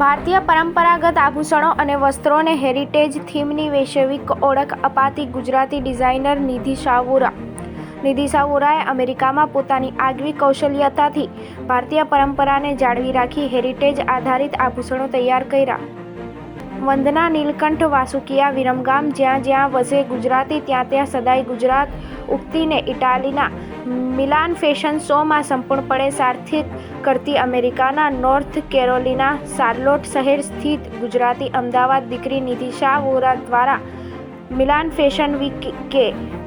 ભારતીય પરંપરાગત આભૂષણો અને વસ્ત્રોને હેરિટેજ થીમની વૈશ્વિક ઓળખ અપાતી ગુજરાતી ડિઝાઇનર નિધિ શાહ નિધિ શાહ અમેરિકામાં પોતાની આગવી કૌશલ્યતાથી ભારતીય પરંપરાને જાળવી રાખી હેરિટેજ આધારિત આભૂષણો તૈયાર કર્યા. વંદના, નીલકંઠ, વાસુકિયા, વિરમગામ જ્યાં જ્યાં વસે ગુજરાતી, ત્યાં ત્યાં સદાય ગુજરાત ઉક્તિને ઇટાલીના મિલાન ફેશન શોમાં સંપૂર્ણપણે સાર્થિત કરતી અમેરિકાના નોર્થ કેરોલિના શાર્લોટ શહેર સ્થિત ગુજરાતી અમદાવાદ દીકરી નિધિ શાહ વોરા દ્વારા મિલાન ફેશન વીક કે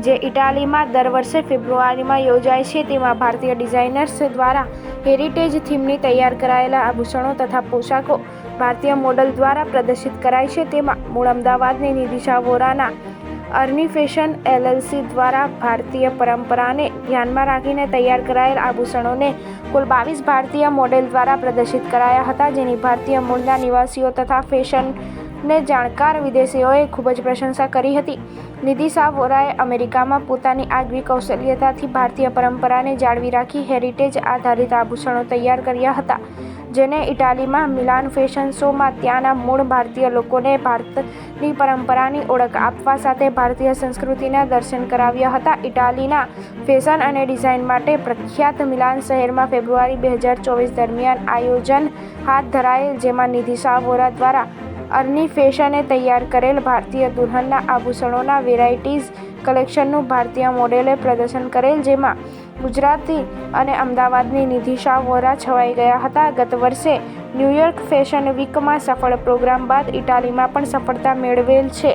જે ઇટાલીમાં દર વર્ષે ફેબ્રુઆરીમાં યોજાય છે, તેમાં ભારતીય ડિઝાઇનર્સ દ્વારા હેરિટેજ થીમની તૈયાર કરાયેલા આભૂષણો તથા પોશાકો ભારતીય મોડલ દ્વારા પ્રદર્શિત કરાય છે. તેમાં મૂળ અમદાવાદની નિધિશા વોરાના અર્ની ફેશન એલએલસી દ્વારા ભારતીય પરંપરાને ધ્યાનમાં રાખીને તૈયાર કરાયેલ આભૂષણોને કુલ બાવીસ ભારતીય મોડેલ દ્વારા પ્રદર્શિત કરાયા હતા, જેની ભારતીય મૂળના નિવાસીઓ તથા ફેશનને જાણકાર વિદેશીઓએ ખૂબ જ પ્રશંસા કરી હતી. નિધિ શાહ વોરાએ અમેરિકામાં પોતાની આગવી કૌશલ્યતાથી ભારતીય પરંપરાને જાળવી રાખી હેરિટેજ આધારિત આભૂષણો તૈયાર કર્યા હતા. જેને ઇટાલીમાં મિલાન ફેશન શોમાં ત્યાંના મૂળ ભારતીય લોકોને ભારતની પરંપરાની ઓળખ આપવા સાથે ભારતીય સંસ્કૃતિના દર્શન કરાવ્યા હતા. ઇટાલીના ફેશન અને ડિઝાઇન માટે પ્રખ્યાત મિલાન શહેરમાં ફેબ્રુઆરી બે હજાર ચોવીસ દરમિયાન આયોજન હાથ ધરાયેલ, જેમાં નિધિ શાહ વોરા દ્વારા અર્ની ફેશને તૈયાર કરેલ ભારતીય દુલ્હનના આભૂષણોના વેરાયટીઝ કલેક્શનનું ભારતીય મોડેલે પ્રદર્શન કરેલ, જેમાં ગુજરાતી અને અમદાવાદની નિધિ શાહ વોરા છવાઈ ગયા હતા. ગત વર્ષે ન્યૂયોર્ક ફેશન વીકમાં સફળ પ્રોગ્રામ બાદ ઇટાલીમાં પણ સફળતા મેળવેલ છે.